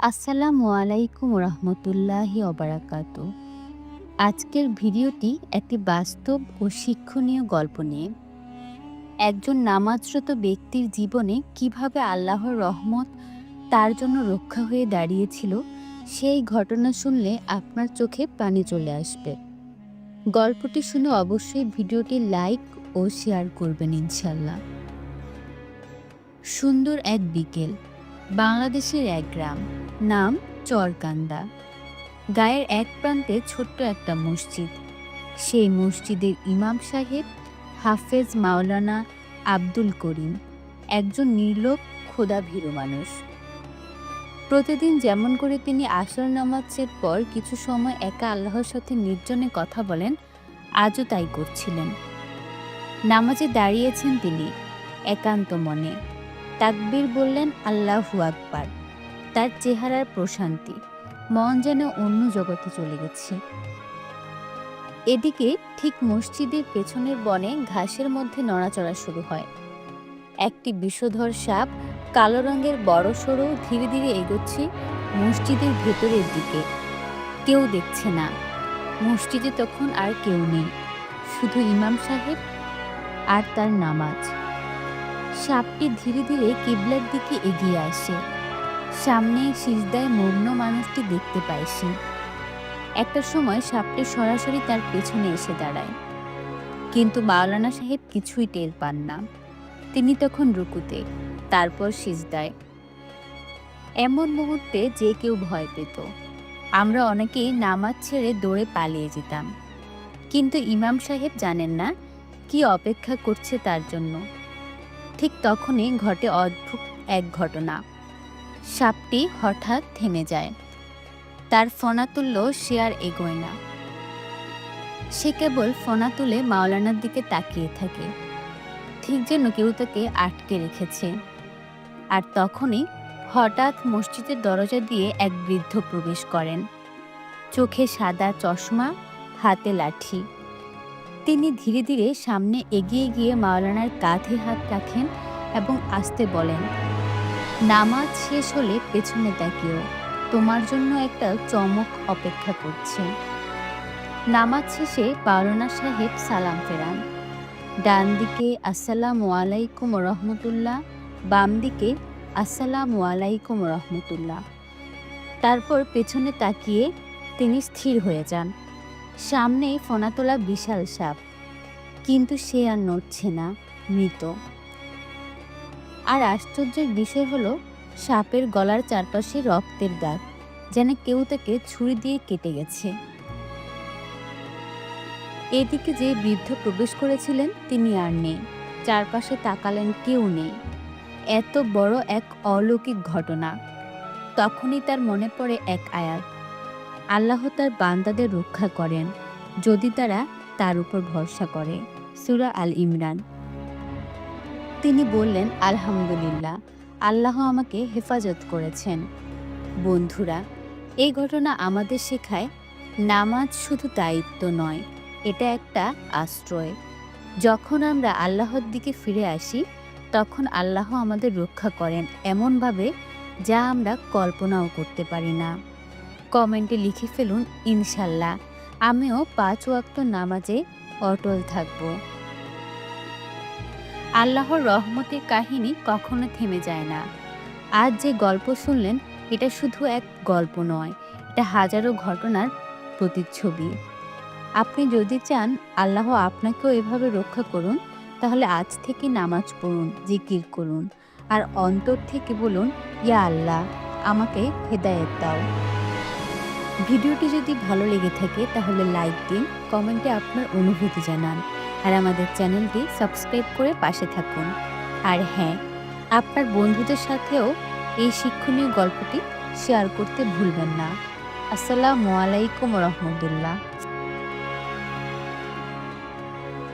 আসসালামু আলাইকুম রহমতুল্লাহি অবরাকাত আজকের ভিডিওটি একটি বাস্তব ও শিক্ষণীয় গল্প নিয়ে। একজন নামাজরত ব্যক্তির জীবনে কীভাবে আল্লাহর রহমত তার জন্য রক্ষা হয়ে দাঁড়িয়েছিল, সেই ঘটনা শুনলে আপনার চোখে পানি চলে আসবে। গল্পটি শুনে অবশ্যই ভিডিওটি লাইক ও শেয়ার করবেন ইনশাল্লাহ সুন্দর এক বিকেল। বাংলাদেশের এক গ্রাম, নাম চরকান্দা। গায়ের এক প্রান্তে ছোট্ট একটা মসজিদ। সেই মসজিদের ইমাম সাহেব হাফেজ মাওলানা আব্দুল করিম, একজন নির্লোভ, ক্ষুধাভীরু মানুষ। প্রতিদিন যেমন করে তিনি আসর নামাজের পর কিছু সময় একা আল্লাহর সাথে নির্জনে কথা বলেন, আজও তাই করছিলেন। নামাজে দাঁড়িয়েছেন তিনি, একান্ত মনে। তাকবীর বললেন, আল্লাহু আকবার। তার চেহারার প্রশান্তি, মন যেন অন্য জগতে চলে গেছে। এদিকে ঠিক মসজিদের পেছনের বনে ঘাসের মধ্যে নড়াচড়া শুরু হয়। একটি বিষধর সাপ কালো রঙের বড় সড়ো ধীরে ধীরে এগোচ্ছে মসজিদের ভেতরের দিকে। কেউ দেখছে না। মসজিদে তখন আর কেউ নেই। শুধু ইমাম সাহেব আর তার নামাজ। সাপটি ধীরে ধীরে কিবলার দিকে এগিয়ে আসে। সামনে সিজদায় মগ্ন মানুষটি দেখতে পায় সে। একটা সময় সাপটি সরাসরি তার পেছনে এসে দাঁড়ায়। কিন্তু মাওলানা সাহেব কিছুই টের পান না। তিনি তখন রুকুতে, তারপর সিজদায়। এমন মুহূর্তে যে কেউ ভয় পেত। আমরা অনেকেই নামাজ ছেড়ে দৌড়ে পালিয়ে যেতাম। কিন্তু ইমাম সাহেব জানেন না কি অপেক্ষা করছে তার জন্য। ঠিক তখনই ঘটে অদ্ভুত এক ঘটনা। সাপটি হঠাৎ থেমে যায়। তার ফনা তুলল সে আর এগোয় না। সে কেবল ফনা তুলে মাওলানার দিকে তাকিয়ে থাকে। ঠিক যেন কেউ তাকে আটকে রেখেছে। আর তখনই হঠাৎ মসজিদের দরজা দিয়ে এক বৃদ্ধ প্রবেশ করেন। চোখে সাদা চশমা, হাতে লাঠি। তিনি ধীরে ধীরে সামনে এগিয়ে গিয়ে মাওলানার কাঁধে হাত রাখেন এবং আসতে বলেন, নামাজ শেষ হলে পেছনে তাকিও, তোমার জন্য একটা চমক অপেক্ষা করছে। নামাজ শেষে পাওলানা সাহেব সালাম ফেরান। ডান দিকে, আসসালামু আলাইকুম রহমতুল্লাহ বাম দিকে, আসসালামু আলাইকুম রহমতুল্লাহ তারপর পেছনে তাকিয়ে তিনি স্থির হয়ে যান। সামনেই ফোনাতোলা বিশাল সাপ। কিন্তু সে আর নড়ছে না, মৃত। আর আশ্চর্যের বিষয় হলো, সাপের গলার চারপাশে রক্তের দাগ, যেন কেউ তাকে ছুরি দিয়ে কেটে গেছে। এদিকে যে বৃদ্ধ প্রবেশ করেছিলেন, তিনি আর নেই। চারপাশে তাকালেন কেউ নেই। এত বড় এক অলৌকিক ঘটনা। তখনই তার মনে পড়ে এক আয়াত। আল্লাহ তার বান্দাদের রক্ষা করেন, যদি তারা তার উপর ভরসা করে। সুরা আল ইমরান। তিনি বললেন, আলহামদুলিল্লাহ, আল্লাহ আমাকে হেফাজত করেছেন। বন্ধুরা, এই ঘটনা আমাদের শেখায় নামাজ শুধু দায়িত্ব নয়, এটা একটা আশ্রয়। যখন আমরা আল্লাহর দিকে ফিরে আসি, তখন আল্লাহ আমাদের রক্ষা করেন এমনভাবে যা আমরা কল্পনাও করতে পারি না। কমেন্টে লিখে ফেলুন, ইনশাল্লাহ। আমিও পাঁচ ওয়াক্ত নামাজে অটল থাকব। আল্লাহর রহমতের কাহিনী কখনো থেমে যায় না। আজ যে গল্প শুনলেন, এটা শুধু এক গল্প নয়, এটা হাজারো ঘটনার প্রতিচ্ছবি। আপনি যদি চান আল্লাহ আপনাকেও এভাবে রক্ষা করুন, তাহলে আজ থেকে নামাজ পড়ুন, জিকির করুন। আর অন্তর থেকে বলুন, ইয়া আল্লাহ, আমাকে হেদায়েত দাও। ভিডিওটি যদি ভালো লেগে থাকে, তাহলে লাইক দিন, কমেন্টে আপনার অনুভূতি জানান। আর আমাদের চ্যানেলটি সাবস্ক্রাইব করে পাশে থাকুন। আর হ্যাঁ আপনার বন্ধুদের সাথেও এই শিক্ষণীয় গল্পটি শেয়ার করতে ভুলবেন না। আসসালামু আলাইকুম রহমতুল্লাহ।